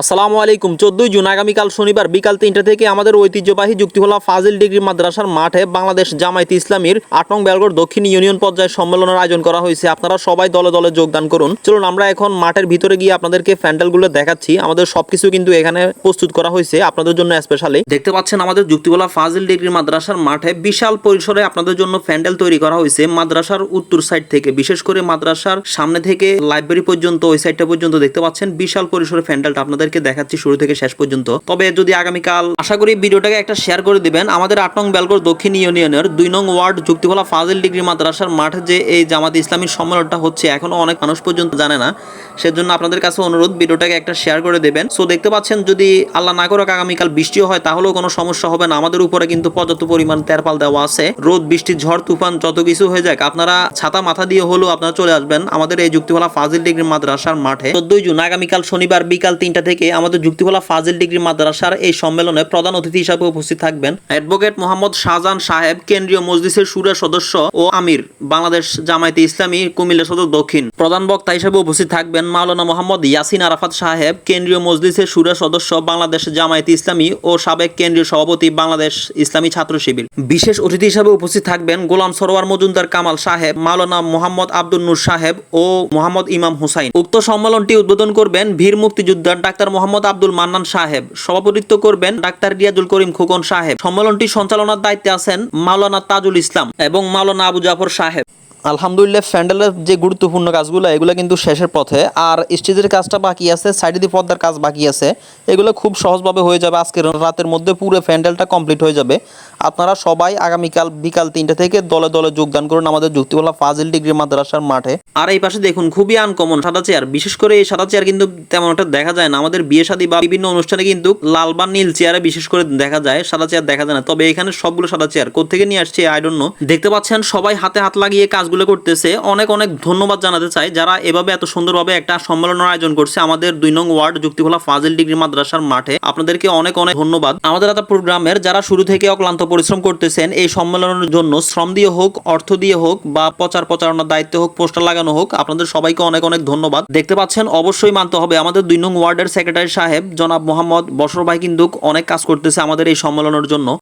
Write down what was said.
আসসালামু আলাইকুম। চোদ্দই জুন, আগামীকাল শনিবার বিকাল তিনটা থেকে আমাদের ঐতিহ্যবাহী যুক্তিহলা ফাজিল ডিগ্রি মাদ্রাসার মাঠে বাংলাদেশ জামায়াতে ইসলামীর আট বেলগড় দক্ষিণ ইউনিয়ন পর্যায়ে সম্মেলনের আয়োজন করা হয়েছে। আপনারা সবাই দলে দলে যোগদান করুন। চলুন, আমরা এখন মাঠের ভিতরে গিয়ে আপনাদেরকে প্যান্ডেলগুলো দেখাচ্ছি। আমাদের সবকিছু কিন্তু এখানে প্রস্তুত করা হয়েছে আপনাদের জন্য স্পেশালি দেখতে পাচ্ছেন, আমাদের যুক্তিবলা ফাজিল ডিগ্রি মাদ্রাসার মাঠে বিশাল পরিসরে আপনাদের জন্য প্যান্ডেল তৈরি করা হয়েছে মাদ্রাসার উত্তর সাইড থেকে। বিশেষ করে মাদ্রাসার সামনে থেকে লাইব্রেরি পর্যন্ত, ওই সাইডটা পর্যন্ত দেখতে পাচ্ছেন বিশাল পরিসরে প্যান্ডেলটা আপনাদেরকে দেখাচ্ছি শুরু থেকে শেষ পর্যন্ত। তবে যদি আগামীকাল আশা করি ভিডিওটাকে একটা শেয়ার করে দিবেন। আমাদের আট নং বেলগড় দক্ষিণ ইউনিয়নের দুই নং ওয়ার্ড যুক্তিবলা ফাজিল ডিগ্রি মাদ্রাসার মাঠে যে এই জামাত ইসলামীর সম্মেলনটা হচ্ছে, এখনও অনেক মানুষ পর্যন্ত জানে না। সেজন্য আপনাদের কাছে অনুরোধ, ভিডিওটাকে একটা শেয়ার করে দেবেন। সো দেখতে পাচ্ছেন, যদি আল্লাহ না করুক, আগামীকাল বৃষ্টিও হয়, তাহলেও কোনো সমস্যা হবে না। আমাদের উপরে কিন্তু পর্যাপ্ত পরিমাণ তেরপাল দেওয়া আছে। রোদ, বৃষ্টি, ঝড়, তুফান, যত কিছু হয়ে যাক, আপনারা ছাতা মাথা দিয়ে হলেও আপনারা চলে আসবেন আমাদের এই যুক্তিবলা ফাজিল ডিগ্রি মাদ্রাসার মাঠে। চোদ্দই জুন, আগামীকাল শনিবার বিকাল তিনটা থেকে আমাদের যুক্তিবলা ফাজিল ডিগ্রি মাদ্রাসার এই সম্মেলনে প্রধান অতিথি হিসাবে উপস্থিত থাকবেন অ্যাডভোকেট মোহাম্মদ শাহজাহান সাহেব, কেন্দ্রীয় মজলিসের সুরের সদস্য ও আমির, বাংলাদেশ জামায়াতে ইসলামী, কুমিল্লা সদর দক্ষিণ। প্রধান বক্তা হিসেবে উপস্থিত থাকবেন মাওলানা মোহাম্মদ ইয়াসিন আরাফাত সাহেব, কেন্দ্রীয় মজলিসের সুরের সদস্য, বাংলাদেশ জামায়াতে ইসলামী ও সাবেক কেন্দ্রীয় সভাপতি, বাংলাদেশ ইসলামী ছাত্র শিবির। বিশেষ অতিথি হিসাবে উপস্থিত থাকবেন গোলাম সরোয়ার মজুমদার কামাল সাহেব, মাওলানা মোহাম্মদ আব্দুল নূর সাহেব ও মোহাম্মদ ইমাম হুসাইন। উক্ত সম্মেলনটি উদ্বোধন করবেন বীর মুক্তিযোদ্ধা ডাক্তার মোহাম্মদ আব্দুল মান্নান সাহেব। সভাপতিত্ব করবেন ডাক্তার রিয়াজুল করিম খোকন সাহেব। সম্মেলনটি সঞ্চালনার দায়িত্বে আছেন মাওলানা তাজুল ইসলাম এবং মাওলানা আবু জাফর সাহেব। আলহামদুলিল্লাহ প্যান্ডেলের যে গুরুত্বপূর্ণ কাজগুলো, এগুলো কিন্তু শেষের পথে। আর স্টেজের কাজটা বাকি আছে, সাইডে দিয়ে পর্দার কাজ বাকি আছে। এগুলো খুব সহজভাবে হয়ে যাবে। আজকের রাতের মধ্যে পুরো প্যান্ডেলটা কমপ্লিট হয়ে যাবে। আপনারা সবাই আগামীকাল বিকাল তিনটা থেকে দলে দলে যোগদান করুন আমাদের যুক্তিবলা ফাজিল ডিগ্রি মাদ্রাসার মাঠে। আর এই পাশে দেখুন, খুবই আনকমন সাদা চেয়ার। বিশেষ করে এই সাদা চেয়ার কিন্তু তেমন একটা দেখা যায় না। আমাদের বিয়ে শাদী বা বিভিন্ন অনুষ্ঠানে কিন্তু লাল বা নীল চেয়ারে বিশেষ করে দেখা যায়, সাদা চেয়ার দেখা যায় না। তবে এখানে সবগুলো সাদা চেয়ার। কোথেকে নিয়ে আসছে আই দেখতে পাচ্ছেন, সবাই হাতে হাত লাগিয়ে কাজগুলো করতেছে, অনেক অনেক ধন্যবাদ জানাতে চাই যারা এভাবে এত সুন্দরভাবে একটা সম্মেলনের আয়োজন করছে আমাদের দুই নং ওয়ার্ড যুক্তিভোলা ফাজিল ডিগ্রি মাদ্রাসার মাঠে। আপনাদেরকে অনেক অনেক ধন্যবাদ। আমাদের একটা প্রোগ্রামের যারা শুরু থেকে অক্লান্ত পরিশ্রম করতেছেন, এই সম্মেলনের জন্য শ্রম দিয়ে হোক, অর্থ দিয়ে হোক বা প্রচার প্রচারণার দায়িত্ব হোক, পোস্টার লাগানো হোক, আপনাদের সবাইকে অনেক অনেক ধন্যবাদ। দেখতে পাচ্ছেন, অবশ্যই মানতে হবে, আমাদের দুই নং ওয়ার্ডের সেক্রেটারি সাহেব জনাব মোহাম্মদ বসর ভাই কিন্তু অনেক কাজ করতেছে আমাদের এই সম্মেলনের জন্য।